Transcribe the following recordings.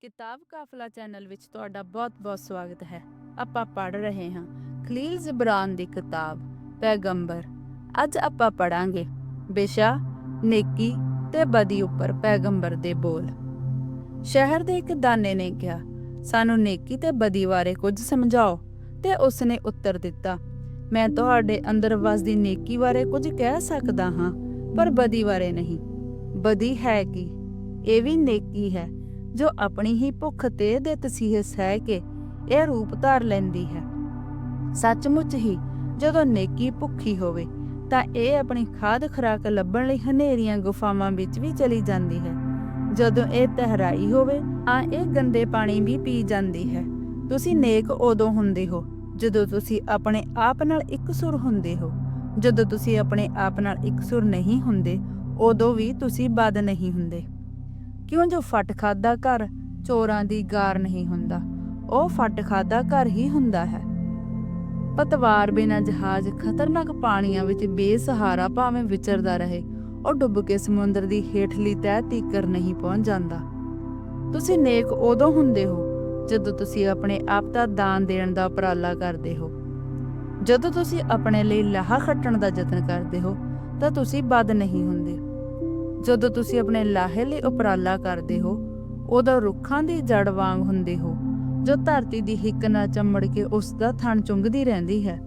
ਕਿਤਾਬ ਕਾਫਲਾ ਚੈਨਲ ਵਿੱਚ ਤੁਹਾਡਾ ਬਹੁਤ-ਬਹੁਤ ਸਵਾਗਤ ਹੈ। ਆਪਾਂ ਪੜ ਰਹੇ ਹਾਂ ਖਲੀਲ ਜ਼ਿਬਰਾਨ ਦੀ ਕਿਤਾਬ, ਪੈਗੰਬਰ। ਅੱਜ ਆਪਾਂ ਪੜਾਂਗੇ ਬਿਸ਼ਾ, ਨੇਕੀ ਤੇ ਬਦੀ ਉੱਪਰ ਪੈਗੰਬਰ ਦੇ ਬੋਲ। ਸ਼ਹਿਰ ਦੇ ਇੱਕ ਦਾਨੇ ਨੇ ਕਿਹਾ, ਸਾਨੂੰ ਨੇਕੀ ਤੇ ਬਦੀ ਬਾਰੇ ਕੁਝ ਸਮਝਾਓ। ਤੇ ਉਸਨੇ ਉੱਤਰ ਦਿੱਤਾ, ਮੈਂ ਤੁਹਾਡੇ ਅੰਦਰ ਵਸਦੀ ਨੇਕੀ ਬਾਰੇ ਕੁਝ ਕਹਿ ਸਕਦਾ ਹਾਂ, ਪਰ ਬਦੀ ਬਾਰੇ ਨਹੀਂ। ਬਦੀ ਹੈ ਕੀ? ਇਹ ਵੀ ਨੇਕੀ ਹੈ। ਜੋ ਆਪਣੀ ਹੀ ਭੁੱਖ ਤੇ ਦੇ ਤਸੀਹੇ ਸਹਿ ਕੇ ਇਹ ਰੂਪ ਧਾਰ ਲੈਂਦੀ ਹੈ। ਸੱਚਮੁੱਚ ਹੀ ਜਦੋਂ ਨੇਕੀ ਭੁੱਖੀ ਹੋਵੇ, ਤਾਂ ਇਹ ਆਪਣੀ ਖਾਦ ਖੁਰਾਕ ਲੱਭਣ ਲਈ ਹਨੇਰੀਆਂ ਗੁਫਾਵਾਂ ਵਿੱਚ ਵੀ ਚਲੀ ਜਾਂਦੀ ਹੈ। ਜਦੋਂ ਇਹ ਤਹਿਰਾਈ ਹੋਵੇ, ਤਾਂ ਇਹ ਗੰਦੇ ਪਾਣੀ ਵੀ ਪੀ ਜਾਂਦੀ ਹੈ। ਤੁਸੀਂ ਨੇਕ ਉਦੋਂ ਹੁੰਦੇ ਹੋ, ਜਦੋਂ ਤੁਸੀਂ ਆਪਣੇ ਆਪ ਨਾਲ ਇੱਕ ਸੁਰ ਹੁੰਦੇ ਹੋ। ਜਦੋਂ ਤੁਸੀਂ ਆਪਣੇ ਆਪ ਨਾਲ ਇੱਕ ਸੁਰ ਨਹੀਂ ਹੁੰਦੇ, ਉਦੋਂ ਵੀ ਤੁਸੀਂ ਬਦ ਨਹੀਂ ਹੁੰਦੇ। ਕਿਉਂ ਜੋ ਫਟ ਖਾਦਾ ਘਰ ਚੋਰਾਂ ਦੀ ਗਾਰ ਨਹੀਂ ਹੁੰਦਾ? ਉਹ ਫਟ ਖਾਦਾ ਘਰ ਹੀ ਹੁੰਦਾ ਹੈ। ਪਤਵਾਰ ਬਿਨਾ ਜਹਾਜ਼ ਖਤਰਨਾਕ ਪਾਣੀਆਂ ਵਿੱਚ ਬੇਸਹਾਰਾ ਭਾਵੇਂ ਵਿਚਰਦਾ ਰਹੇ, ਉਹ ਡੁੱਬ ਕੇ ਸਮੁੰਦਰ ਦੀ ਹੇਠਲੀ ਤਹਿ ਤੀਕਰ ਨਹੀਂ ਪਹੁੰਚ ਜਾਂਦਾ। ਤੁਸੀਂ ਨੇਕ ਉਦੋਂ ਹੁੰਦੇ ਹੋ ਜਦੋਂ ਤੁਸੀਂ ਆਪਣੇ ਆਪ ਦਾ ਦਾਨ ਦੇਣ ਦਾ ਉਪਰਾਲਾ ਕਰਦੇ ਹੋ। ਜਦੋਂ ਤੁਸੀਂ ਆਪਣੇ ਲਈ ਲਾਹਾ ਖੱਟਣ ਦਾ ਯਤਨ ਕਰਦੇ ਹੋ, ਤਾਂ ਤੁਸੀਂ ਬਦ ਨਹੀਂ ਹੁੰਦੇ। ਜਦੋਂ ਤੁਸੀਂ ਆਪਣੇ ਲਾਹੇ ਲਈ ਉਪਰਾਲਾ ਕਰਦੇ ਹੋ, ਉਦੋਂ ਰੁੱਖਾਂ ਦੀ ਜੜ ਵਾਂਗ ਹੁੰਦੇ ਹੋ, ਜੋ ਧਰਤੀ ਦੀ ਹਿੱਕ ਨਾਲ ਚੰਮੜ ਕੇ ਉਸ ਦਾ ਥਣ ਚੁੰਗਦੀ ਰਹਿੰਦੀ ਹੈ।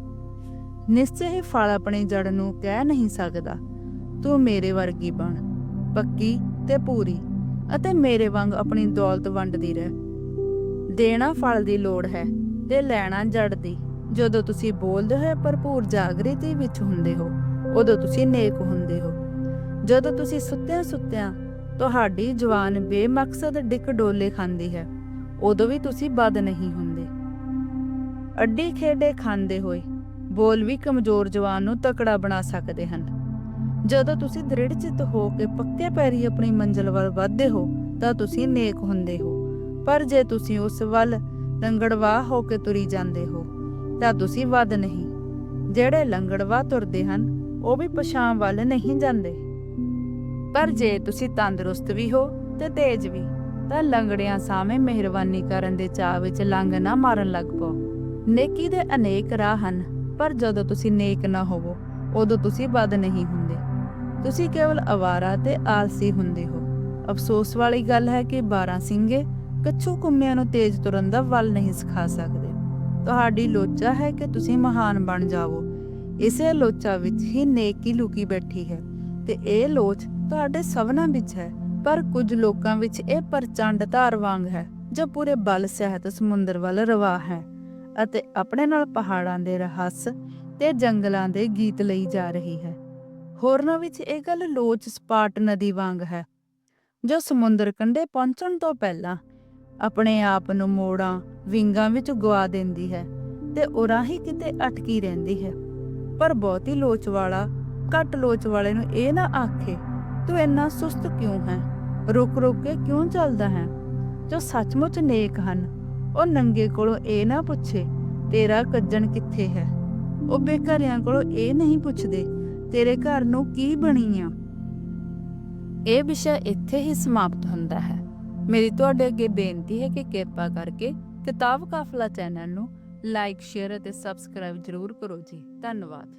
ਨਿਸ਼ਚੈ ਹੀ ਫਲ ਆਪਣੀ ਜੜ ਨੂੰ ਕਹਿ ਨਹੀਂ ਸਕਦਾ, ਤੂੰ ਮੇਰੇ ਵਰਗੀ ਬਣ, ਪੱਕੀ ਤੇ ਪੂਰੀ, ਅਤੇ ਮੇਰੇ ਵਾਂਗ ਆਪਣੀ ਦੌਲਤ ਵੰਡਦੀ ਰਹਿ। ਦੇਣਾ ਫਲ ਦੀ ਲੋੜ ਹੈ ਤੇ ਲੈਣਾ ਜੜ ਦੀ। ਜਦੋਂ ਤੁਸੀਂ ਬੋਲਦੇ ਹੋ ਭਰਪੂਰ ਜਾਗਰਤੀ ਵਿੱਚ ਹੁੰਦੇ ਹੋ, ਉਦੋਂ ਤੁਸੀਂ ਨੇਕ ਹੁੰਦੇ ਹੋ। ਜਦੋਂ ਤੁਸੀਂ ਸੁੱਤਿਆਂ ਸੁੱਤਿਆਂ ਤੁਹਾਡੀ ਜਵਾਨ ਬੇਮਕਸਦ ਡਿੱਕ ਡੋਲੇ ਖਾਂਦੀ ਹੈ, ਉਦੋਂ ਵੀ ਤੁਸੀਂ ਬਦ ਨਹੀਂ ਹੁੰਦੇ। ਅੱਡੀ ਖੇਡੇ ਖਾਂਦੇ ਹੋਏ ਬੋਲ ਵੀ ਕਮਜ਼ੋਰ ਜਵਾਨ ਨੂੰ ਤਕੜਾ ਬਣਾ ਸਕਦੇ ਹਨ। ਜਦੋਂ ਤੁਸੀਂ ਦ੍ਰਿੜ ਚਿੱਤ ਹੋ ਕੇ ਪੱਕੇ ਪੈਰੀ ਆਪਣੀ ਮੰਜ਼ਿਲ ਵੱਲ ਵਧਦੇ ਹੋ, ਤਾਂ ਤੁਸੀਂ ਨੇਕ ਹੁੰਦੇ ਹੋ। ਪਰ ਜੇ ਤੁਸੀਂ ਉਸ ਵੱਲ ਲੰਗੜਵਾਹ ਹੋ ਕੇ ਤੁਰੀ ਜਾਂਦੇ ਹੋ, ਤਾਂ ਤੁਸੀਂ ਵੱਧ ਨਹੀਂ। ਜਿਹੜੇ ਲੰਗੜਵਾਹ ਤੁਰਦੇ ਹਨ, ਉਹ ਵੀ ਪਛਾਣ ਵੱਲ ਨਹੀਂ ਜਾਂਦੇ। ਪਰ ਜੇ ਤੁਸੀਂ ਤੰਦਰੁਸਤ ਵੀ ਹੋ ਤੇ ਤੇਜ਼ ਵੀ, ਤਾਂ ਲੰਗੜਿਆਂ ਸਾਹਮਣੇ ਮਿਹਰਬਾਨੀ ਕਰਨ ਦੇ ਚਾਹ ਵਿੱਚ ਲੰਗ ਨਾ ਮਾਰਨ ਲੱਗ ਪਓ। ਨੇਕੀ ਦੇ ਅਨੇਕ ਰਾਹ ਹਨ, ਪਰ ਜਦੋਂ ਤੁਸੀਂ ਨੇਕ ਨਾ ਹੋਵੋ, ਉਦੋਂ ਤੁਸੀਂ ਬਦ ਨਹੀਂ ਹੁੰਦੇ। ਤੁਸੀਂ ਕੇਵਲ ਅਵਾਰਾ ਤੇ ਆਲਸੀ ਹੁੰਦੇ ਹੋ। ਅਫਸੋਸ ਵਾਲੀ ਗੱਲ ਹੈ ਕਿ 12 ਸਿੰਘੇ ਕੱਛੂ ਕੁੰਮਿਆਂ ਨੂੰ ਤੇਜ਼ ਤੁਰਨ ਦਾ ਵੱਲ ਨਹੀਂ ਸਿਖਾ ਸਕਦੇ। ਤੁਹਾਡੀ ਲੋਚਾ ਹੈ ਕਿ ਤੁਸੀਂ ਮਹਾਨ ਬਣ ਜਾਵੋ। ਇਸੇ ਲੋਚਾ ਵਿੱਚ ਹੀ ਨੇਕੀ ਲੁਕੀ ਬੈਠੀ ਹੈ ਤੇ ਇਹ ਲੋਚ ਤੁਹਾਡੇ ਸਭਨਾਂ ਵਿੱਚ ਹੈ, ਪਰ ਕੁਝ ਲੋਕਾਂ ਵਿੱਚ ਇਹ ਪ੍ਰਚੰਡ ਧਾਰ ਵਾਂਗ ਹੈ, ਜੋ ਪੂਰੇ ਬਲ ਸਹਿਤ ਸਮੁੰਦਰ ਵੱਲ ਰਵਾ ਹੈ ਅਤੇ ਆਪਣੇ ਨਾਲ ਪਹਾੜਾਂ ਦੇ ਰਹੱਸ ਤੇ ਜੰਗਲਾਂ ਦੇ ਗੀਤ ਲਈ ਜਾ ਰਹੀ ਹੈ। ਹੋਰਨਾਂ ਵਿੱਚ ਇਹ ਗੱਲ ਲੋਚ ਸਪਾਟ ਨਦੀ ਵਾਂਗ ਹੈ, ਜੋ ਸਮੁੰਦਰ ਕੰਢੇ ਪਹੁੰਚਣ ਤੋਂ ਪਹਿਲਾਂ ਆਪਣੇ ਆਪ ਨੂੰ ਮੋੜਾਂ, ਵਿੰਗਾਂ ਵਿੱਚ ਗਵਾ ਦਿੰਦੀ ਹੈ ਤੇ ਉਰਾਂ ਹੀ ਕਿਤੇ ਅਟਕੀ ਰਹਿੰਦੀ ਹੈ। ਪਰ ਬਹੁਤੀ ਲੋਚ ਵਾਲਾ, ਘੱਟ ਲੋਚ ਵਾਲੇ ਨੂੰ ਇਹ ਨਾ ਆਖੇ ਤੂੰ ਇੰਨਾ ਸੁਸਤ ਕਿਉਂ ਹੈ? ਰੁਕ ਰੁਕ ਕੇ ਕਿਉਂ ਚੱਲਦਾ ਹੈ? ਜੋ ਸੱਚਮੁੱਚ ਨੇਕ ਹਨ, ਉਹ ਨੰਗੇ ਕੋਲੋਂ ਇਹ ਨਾ ਪੁੱਛੇ, ਤੇਰਾ ਕੱਜਣ ਕਿੱਥੇ ਹੈ? ਉਹ ਬੇਘਰਿਆਂ ਕੋਲੋਂ ਇਹ ਨਹੀਂ ਪੁੱਛਦੇ, ਤੇਰੇ ਘਰ ਨੂੰ ਕੀ ਬਣੀ ਆ? ਇਹ ਵਿਸ਼ਾ ਇੱਥੇ ਹੀ ਸਮਾਪਤ ਹੁੰਦਾ ਹੈ। ਮੇਰੀ ਤੁਹਾਡੇ ਅੱਗੇ ਬੇਨਤੀ ਹੈ ਕਿ ਕਿਰਪਾ ਕਰਕੇ ਕਿਤਾਬ ਕਾਫਲਾ ਚੈਨਲ ਨੂੰ ਲਾਈਕ, ਸ਼ੇਅਰ ਅਤੇ ਸਬਸਕ੍ਰਾਈਬ ਜ਼ਰੂਰ ਕਰੋ ਜੀ। ਧੰਨਵਾਦ।